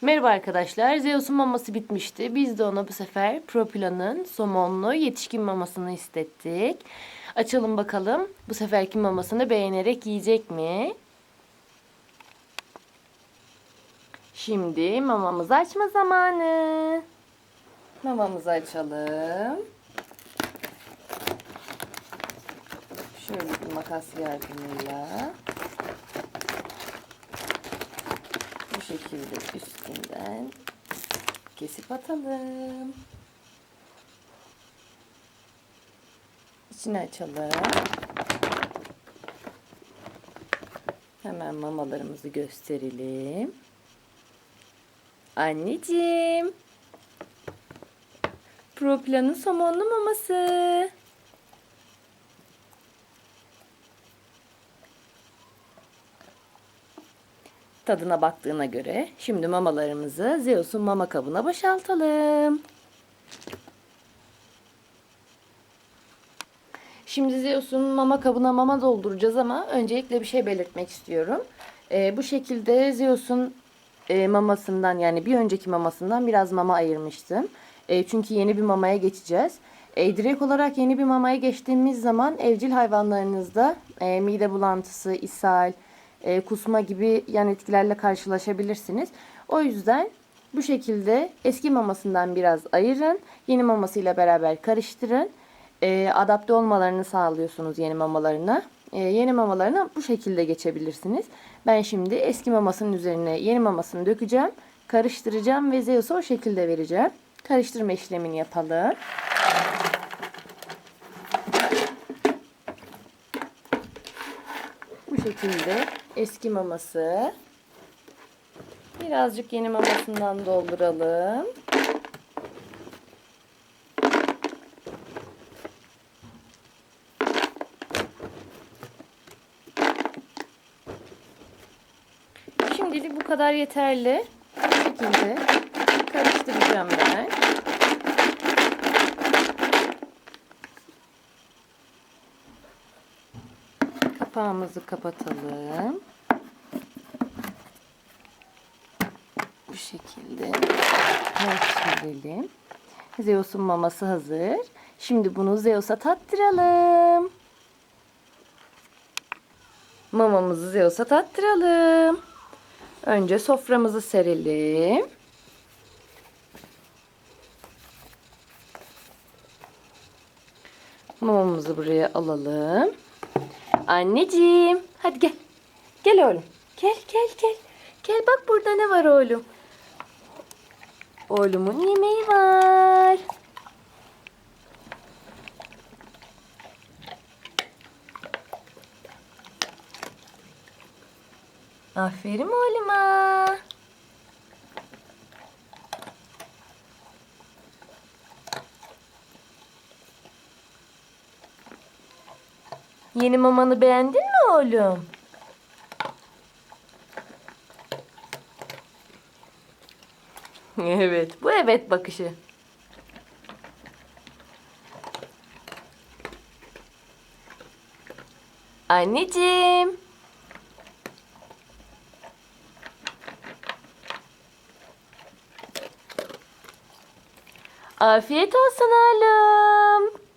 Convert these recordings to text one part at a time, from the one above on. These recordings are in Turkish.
Merhaba arkadaşlar. Zeus'un maması bitmişti. Biz de ona bu sefer Propila'nın somonlu yetişkin mamasını istettik. Açalım bakalım. Bu seferki mamasını beğenerek yiyecek mi? Şimdi mamamızı açma zamanı. Mamamızı açalım. Şöyle bir makas yardımıyla. Bu şekilde üstünden kesip atalım. İçini açalım. Hemen mamalarımızı gösterelim. Anneciğim. Proplan'ın somonlu maması. Tadına baktığına göre şimdi mamalarımızı Zeus'un mama kabına boşaltalım. Şimdi Zeus'un mama kabına mama dolduracağız ama öncelikle bir şey belirtmek istiyorum. Ee, bu şekilde Zeus'un e, mamasından yani bir önceki mamasından biraz mama ayırmıştım. E, çünkü yeni bir mamaya geçeceğiz. E, direkt olarak yeni bir mamaya geçtiğimiz zaman evcil hayvanlarınızda e, mide bulantısı, ishal, e, kusma gibi yan etkilerle karşılaşabilirsiniz. O yüzden bu şekilde eski mamasından biraz ayırın. Yeni mamasıyla beraber karıştırın. E, adapte olmalarını sağlıyorsunuz yeni mamalarına. E, yeni mamalarına bu şekilde geçebilirsiniz. Ben şimdi eski mamasının üzerine yeni mamasını dökeceğim. Karıştıracağım ve Zeus'a o şekilde vereceğim. Karıştırma işlemini yapalım. Bu şekilde eski maması. Birazcık yeni mamasından dolduralım. Şimdilik bu kadar yeterli. Bu şekilde karıştıracağım ben. Kapağımızı kapatalım. Bu şekilde karıştıralım. Zeus'un maması hazır. Şimdi bunu Zeus'a tattıralım. Mamamızı Zeus'a tattıralım. Önce soframızı serelim. Mamamızı buraya alalım. Anneciğim, hadi gel. Gel oğlum. Gel, gel, gel. Gel bak burada ne var oğlum. Oğlumun yemeği var. Aferin oğluma. Yeni mamanı beğendin mi oğlum? Evet, bu evet bakışı. Anneciğim. Afiyet olsun oğlum.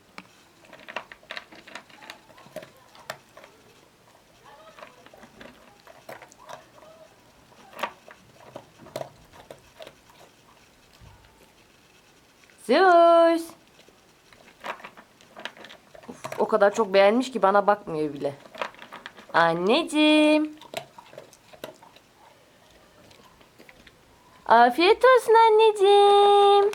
Zeus. Of, o kadar çok beğenmiş ki bana bakmıyor bile. Anneciğim. Afiyet olsun anneciğim.